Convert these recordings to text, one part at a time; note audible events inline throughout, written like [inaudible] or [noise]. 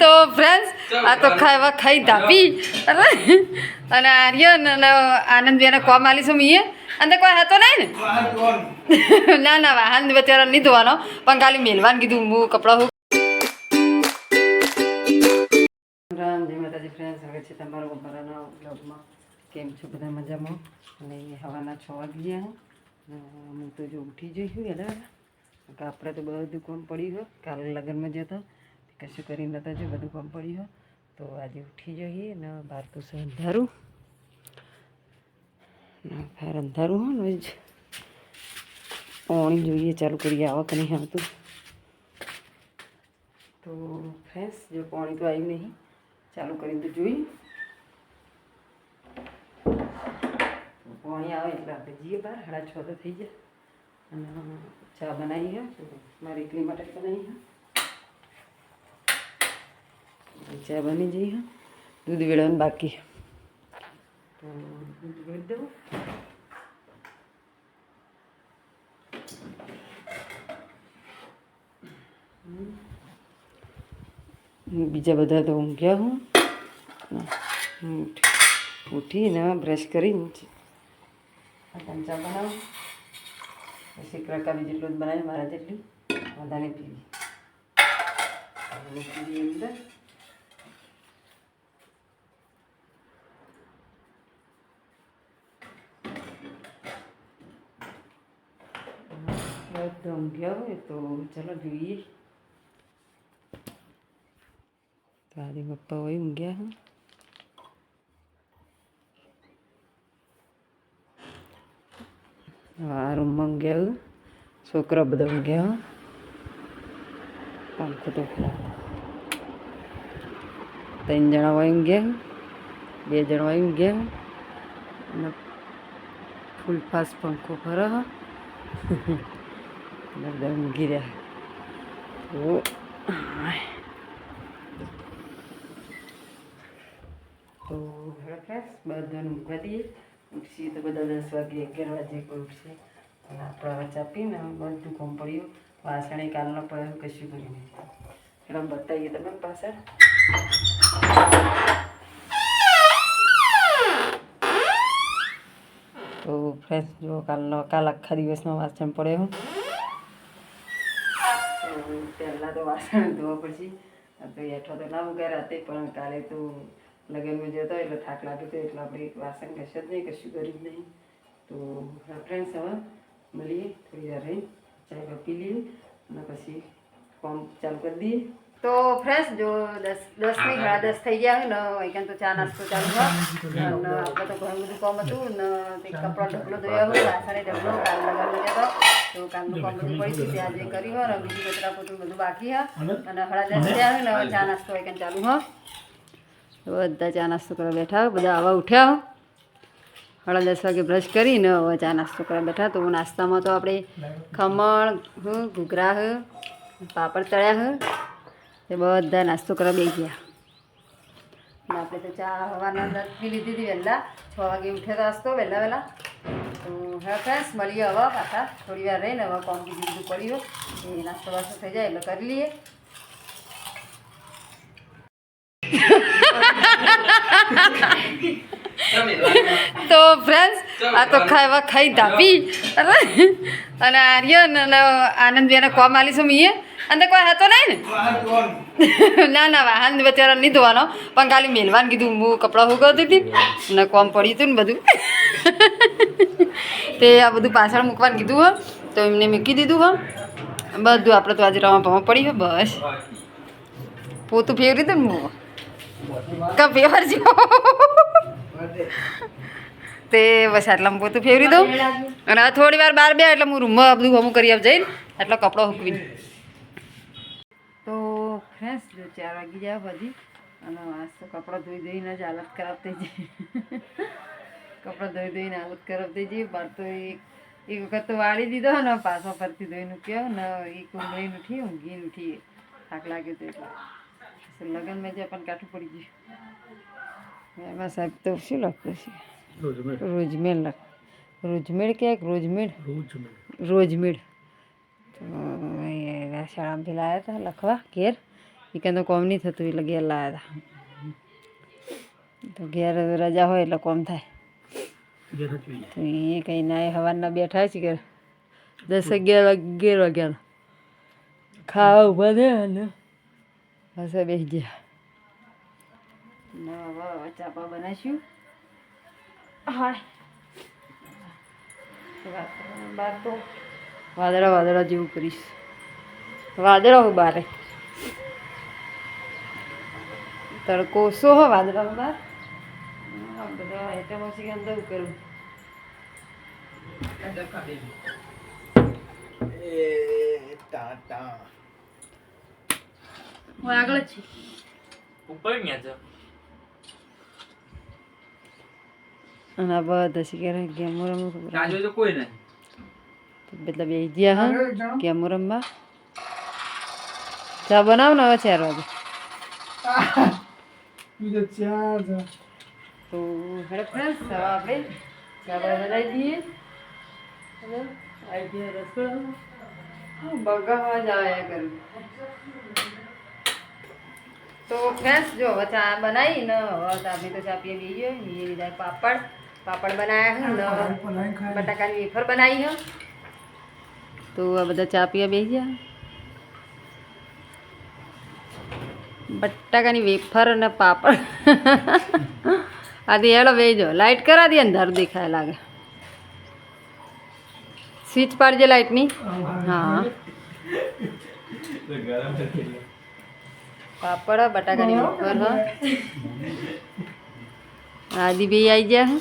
તો ફ્રેન્ડ્સ આ તો ખાવા ખાઈ ધાપી. અને આર્યન અને આનંદબેને કોમ આલીશું મીએ. અંદર કોઈ હતો નહીં ને? ના ના, વાહન બચારા નહીં ધોવાનો પણ ખાલી મેલવાન કીધું, હું કપડાં હું કેમ છો બધા મજામાં? અને હવાના છ વાગી હું તો જો ઉઠી જઈશું એટલે કે આપણે તો બધું કામ પડ્યું હોય કાલે લગ્નમાં જતો. કશું કરી નતા જો બધું કામ પડ્યું હોય તો આજે ઉઠી જઈએ ને બહાર તો છે અંધારું. ને બહાર અંધારું હોય ને જ પાણી જોઈએ, ચાલુ કરીએ, આવક નહીં આવતું. તો ફ્રેન્ડ્સ, જો પાણી તો આવ્યું નહીં. ચાલુ કરીને તો જોઈ તો પાણી આવે એટલે આપણે જઈએ બહાર. સાડા છ તો થઈ જાય અને ચા બનાવી છે તો મારી એકલી માટે બનાવી છે ચા બની જઈ છે દૂધ વેળવાનું બાકી તો દૂધ વેળી દઉં બીજા બધા તો ઊંઘ્યા હું હું ઉઠી- ઉઠીને બ્રશ કરીને ચા બનાવું પછી રકાબી જેટલું જ બનાવી મારા જેટલી વધારે પીવી. પીવી અંદર. બધા ઊંઘ્યા હોય તો ચાલો જોઈએ. તારી પપ્પા હોય ઊંઘ્યા હા. આ રૂમમાં હું છોકરા બધા ઊંઘ્યા. પંખો તો ત્રણ જણા હોય ગયા બે જણા હોય ગયા અને ફૂલ ફાસ્ટ પંખો ફરો બધા ઊંઘી રહ્યા. તો તો બધાને ઊંઘવા ઉઠશે તો બધા દસ વાગે અગિયાર વાગે કોઈ ઉઠશે અને આપણે હવે ચા પીને બધું કોમ પડ્યું વાસણે કાલનો પડ્યો કશું કરી નહીં એટલે બતાવીએ તમે પાછળ તો ફ્રેશ જો કાલનો કાલ આખા દિવસનો વાસણ પડ્યો પહેલાં તો વાસણ ધોવા પડશે તો એઠો તો ના ઉગાર રાતે પણ કાલે તો લગ્નમાં જતા એટલે થાક લાગ્યો હતો એટલે આપણે વાસણ કશે જ નહીં કશું કર્યું જ નહીં. તો ફ્રેન્ડ્સ હવે મળીએ થોડી વાર રહી ચાય પી લઈએ અને પછી ફોર્મ ચાલુ કરી દઈએ. તો ફ્રેન્ડ્સ જો દસ દસની સાડા દસ થઈ ગયા હોય ને અહીંયા તો ચા નાસ્તો ચાલુ હોય અને આપણે તો ઘણું બધું કામ હતું ને તે કપડાં ઢગલો ધોયા હોય વાસણે ઢગલો કાલ લગાવી જતો તો કાલનું કામ બધું પડી છે ત્યાં જે કર્યું હોય ને બીજું કચરા પોતું બધું બાકી હોય અને? સાડા દસ થયા હોય ને ચા નાસ્તો અહીંયા ચાલુ હોય બધા ચા નાસ્તો કરવા બેઠા બધા આવા ઉઠ્યા સાડા દસ વાગે બ્રશ કરીને હવે ચા નાસ્તો કરવા બેઠા તો નાસ્તામાં તો આપણે ખમણ, હું, ઘૂઘરા હ, પાપડ તળ્યા હ એ બધા નાસ્તો કરવા બે ગયા. આપણે તો ચા હવાના અંદર પી લીધી હતી વહેલા. છ વાગે ઉઠ્યા નાસ્તો, વહેલા વહેલા. તો હવે ફ્રેન્ડ્સ મળીએ હવે પાછા. થોડી વાર રહીને હવે કોમ બીજું બધું પડ્યું એ નાસ્તો વાસ્તો થઈ જાય એટલે કરી લઈએ. તો ફ્રેન્ડ્સ આ તો ખાવા ખાઈ ધાપી. અને આર્યન અને આનંદબેને કોમ આલીશું મીએ. અંદર કોઈ હતો નહીં ને? ના ના, વાહન બચારા નહીં ધોવાનો. પણ ખાલી મેલવાન કીધું, હું કપડાં સુકાવતી હતી ને કોમ પડ્યું હતું ને બધું. તે આ બધું પાછળ મૂકવાનું કીધું હો. તો એમને મૂકી દીધું હો. બધું આપણે તો આજે રવા પડી હો, બસ. પોતું ફેવરી હતું ને હું? કા ફેવર છે તે બસ આટલા પોતું ફેવરી દઉં. અને થોડી વાર બહાર બે એટલે હું રૂમમાં બધું હમું કરી આપ જઈને એટલો કપડો હૂકવી તો ફ્રેન્ડ્સ, જો ચાર વાગી જાય પછી અને આજ તો કપડાં ધોઈ ધોઈને જ હાલત ખરાબ થઈ જાય કપડાં ધોઈ ધોઈને હાલત ખરાબ થઈ જાય બાર તો એક એક વખત તો વાળી દીધો ને, પાછો ફરતી ધોઈને ઉઠ્યો ને, એક ઊંઘીને ઉઠી ઊંઘીને ઉઠી થાક લાગ્યો તો એટલે. લગ્નમાં જે પણ કાઠું પડી ગયું. એમાં સાહેબ તો શું લખતું છે? રોજમેળ. લખ. રોજમેળ ક્યાંક રોજમેળ? રોજમેળ. તો તો એ શાળામાંથી લાવ્યા હતા લખવા ઘેર. એ કંઈ તો કોમ નહીં થતું એટલે ઘેર લાવ્યા હતા તો ઘેર રજા હોય એટલે કોમ થાય. તો એ કંઈ ના સવારના બેઠા છે ઘેર. દસ અગિયાર અગિયાર વાગ્યા ખાવા ઊભા થયા ને. પાસે બે ગયા ના હવે ચાપા બનાવીશું હા બાર તો વાદળા વાદળા જેવું કરીશ વાદળા હું બારે તડકો ઓછો હો વાદળામાં બાર બધા એટલે છે કે અંદર કરું હું આગળ જ છું. ઉપર ન્યા છે અને આ બધા શીખે ગેમો રમવું રાજુ તો કોઈ નહીં. મતલબ બે ગયા હા ગેમો રમવા. ચા બનાવ ને હવે ચાર વાગે. [laughs] તો હેડ ફ્રેન્ડ્સ હવે આપણે ચા બનાવી દઈએ. હવે આવી ગયા રસોડામાં. બગાવા જ કરું. તો ફ્રેન્ડ્સ જો હવે ચા બનાવી ને હવે તો આપણે તો ચા પીએ લઈએ એ લીધા પાપડ. પાપડ બનાવ્યા છે ને બટાકાની વેફર બનાવી છે તો આ બધા ચા પીવા બેસી ગયા બટાકાની વેફર અને પાપડ. આથી હેડો બેસજો લાઇટ કરા દે અંધારું દેખાય લાગે. સ્વિચ પાડજે લાઇટની હા. પાપડ, બટાકાની વેફર હ. આદિ બે આવી ગયા.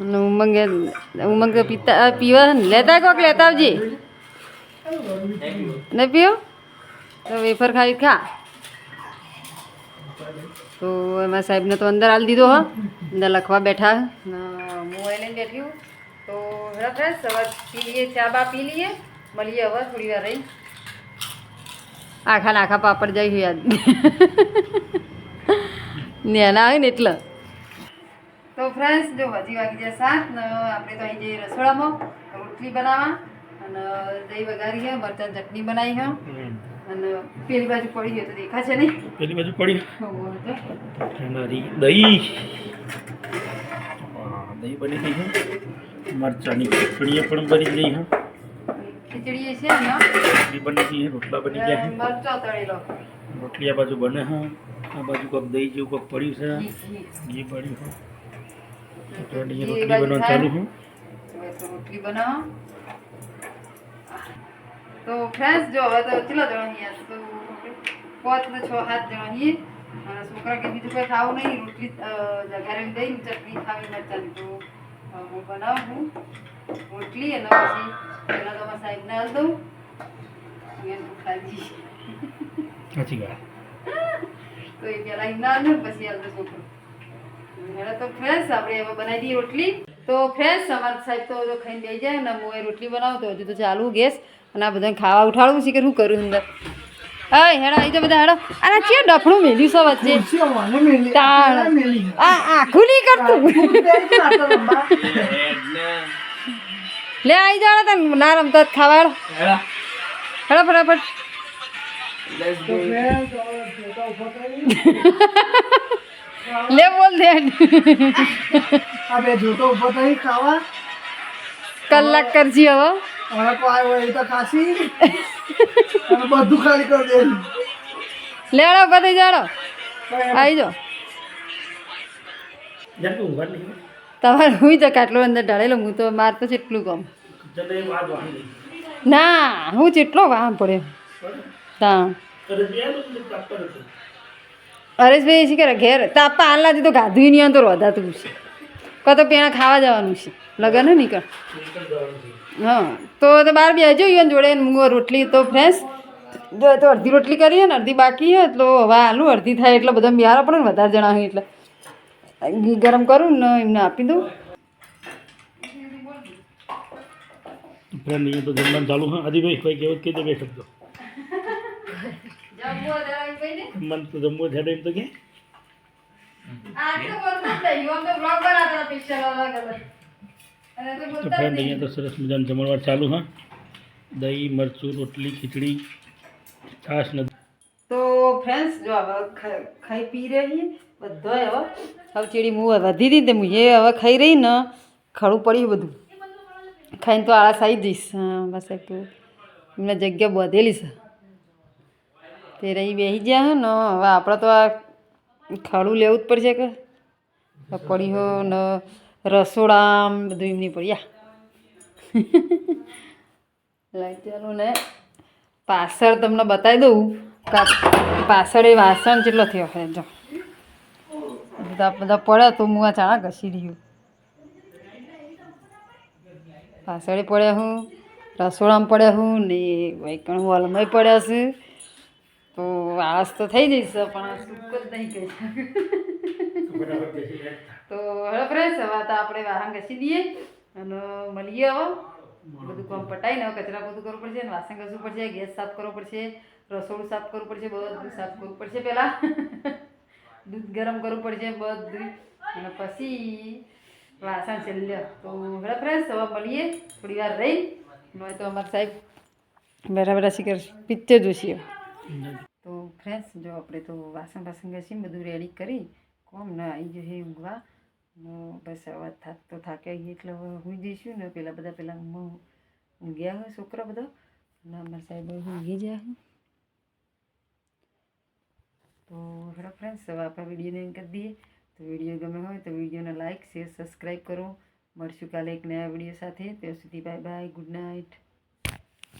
અને ઉમંગ ઉમંગ પીતા પીવા લેતા કોક, લેતા આવજે. ને પીઓ? તો વેફર ખાઈ ખા. તો એમાં સાહેબને તો અંદર આલી દીધો હો. અંદર લખવા બેઠા હે. એ લઈને બેઠી તો ફ્રેન્ડ્સ હવે પી લઈએ, ચા બા પી લઈએ. મળીએ હવે થોડી વાર રહી. આખા આખા પાપડ જઈ યાદ. નેના આવે ને એટલે. તો ફ્રેન્ડ્સ જો હજી વાગી જાય સાત ને આપણે તો અહીં જઈએ રસોડામાં રોટલી બનાવવા અને દહીં વઘારી છે મરચાં ચટણી બનાવી છે. અને પેલી બાજુ પડી ગયો તો દેખાશે નહીં. પેલી બાજુ પડી દહીં. દહીં બની ગઈ છે. મરચાંની ચટણી પણ બની ગઈ છે. ખીચડી છે ને ખીચડી બની ગઈ છે રોટલા બની ગયા મરચો તળેલો છે રોટલી આ બાજુ બને છે આ બાજુ કોક દહીં જેવું કોક પડ્યું છે ઘી, ઘી. ઘી પડ્યું છે તો અહીંયા ઘી રોટલી બાજુ બનવાનું થાય. ચાલુ છે હવે તો રોટલી બનાવો તો ફ્રેન્ડ્સ જો હવે તો કેટલા જણા અહીંયા તો પાંચ ને છ સાત જણા છીએ અને છોકરા કે બીજું કોઈ ખાવું નહીં રોટલી જગારે દહીં ચટણી ખાવી મરચાની તો અ, હું બનાવું છું રોટલી અને પછી પહેલાં તો સાહેબને હાલ દઉં અને એને ભૂખ સાચી વાત તો એ પહેલાં હાલ દઉં પછી દઉં છોકરો એટલે તો ફ્રેન્ડ્સ આપણે એમાં બનાવી દઈએ રોટલી તો ફ્રેન્ડ્સ અમારા સાહેબ તો જો ખાઈને બેસી જાય ને હું એ રોટલી બનાવું તો હજુ તો ચાલુ ગેસ અને આ બધાને ખાવા ઉઠાડવું છે કે શું કરું અંદર હા હેડો આવી જાય બધા હેડો અને ચે ડફણું મેલ્યું છે વચ્ચે આ આખું નહીં કરતું લે આવી જાવ તને ના રમતા જ ખાવા હેડો. હેડો. ફટાફટ. લે બોલ દે. જોતો ઊભો થઈ ખાવા. કલાક કરજી હવે. હવે કોઈ હોય તો ખાસી. અને બધું ખાલી કરી દે. લેડો બધી જાડો. આવી જાઓ. તમારે હું તો કાટલો અંદર ઢાળેલો હું તો માર તો જેટલું વાંધી ના હું જેટલો વાહ પડ્યો હતું હરેશભાઈ શું કરે? ઘેર. તાપા હાલનાથી તો ગાધું નહીં તો રોધાતું છે. કાં તો પેણા ખાવા જવાનું છે. લગન હે નીકળ. હા. તો તો બાર બે ને જોડે મૂંગો હું રોટલી તો ફ્રેશ. જો તો અડધી રોટલી કરી ને અડધી બાકી હે એટલો હવા આલું અડધી થાય એટલે બધા બિહાર પણ વધારે જણા હોય એટલે. ઘી ગરમ કરું ને એમને આપી દઉં. ફ્રેન્ડ અહીંયા તો જમવાનું ચાલુ હા આદિભાઈ કોઈ કહેવત કહી દે બે શબ્દો. મન તો જમવું છે એમ તો કે. તો ફ્રેન્ડ અહીંયા તો સરસ મજાનું જમણવાર ચાલુ હા દહીં મરચું રોટલી ખીચડી. છાશ નથી તો ફ્રેન્ડ્સ જો હવે ખાઈ પી રહી બધાય હો હવે ચીડી હું વધી હતી તે એ હવે ખાઈ રહી ને ખડું પડ્યું બધું. ખાઈને તો આળસ આવી જઈશ. હા, બસ એક એમને જગ્યા બધેલી છે. તે રહી બેસી ગયા હે ને, હવે આપણે તો આ ખડું લેવું જ પડશે કે. પડી પડ્યો ને રસોડા બધું એમની પડ્યા લાઈટ ચાલુ ને પાછળ તમને બતાવી દઉં. પાછળ એ વાસણ જેટલો થયો છે જો. બધા બધા પડ્યા તો મુવા ચાણા ઘસી રહ્યું. પાછળ પડ્યા હું, રસોડામાં પડ્યા હું ને વૈકણ હોલમાં પડ્યા છું. તો આળસ તો થઈ જઈશ પણ સુખ જ નહીં કહી તો હવે ફ્રેશ હવે તો આપણે વાહન ઘસી દઈએ અને મળીએ હવે. બધું કામ પટાઈને કચરા બધું કરવું પડશે વાસણ ઘસવું પડશે, ગેસ સાફ કરવો પડશે, રસોડું સાફ કરવું પડશે, બધું સાફ કરવું પડશે પહેલાં. દૂધ ગરમ કરવું પડશે બધું. અને પછી વાસણ છેલ્લે તો હવે ફ્રેન્ડ્સ હવે મળીએ. થોડી વાર રહી. નહીં તો અમારા સાહેબ બેઠા બેઠા શીખર પિક્ચર જોશીએ તો ફ્રેન્ડ્સ જો આપણે તો વાસણ વાસણ ઘસી બધું રેડી કરી, કોમ ના આવી જશે ઊંઘવા. બસ હવે થાક તો થાકે એટલે હવે હું જઈશું ને પેલા બધા પેલા ઊંઘ્યા હોય, છોકરા બધા. અને અમારા સાહેબ ઊંઘી ગયા તો હેલો ફ્રેન્ડ્સ, હવે આપણે વિડીયોને એમ કરી દઈએ. તો વીડિયો ગમે હોય તો વિડીયોને લાઇક શેર, સબસ્ક્રાઈબ કરો. મળશું કાલે એક નયા વીડિયો સાથે. ત્યાં સુધી બાય બાય ગુડ નાઇટ.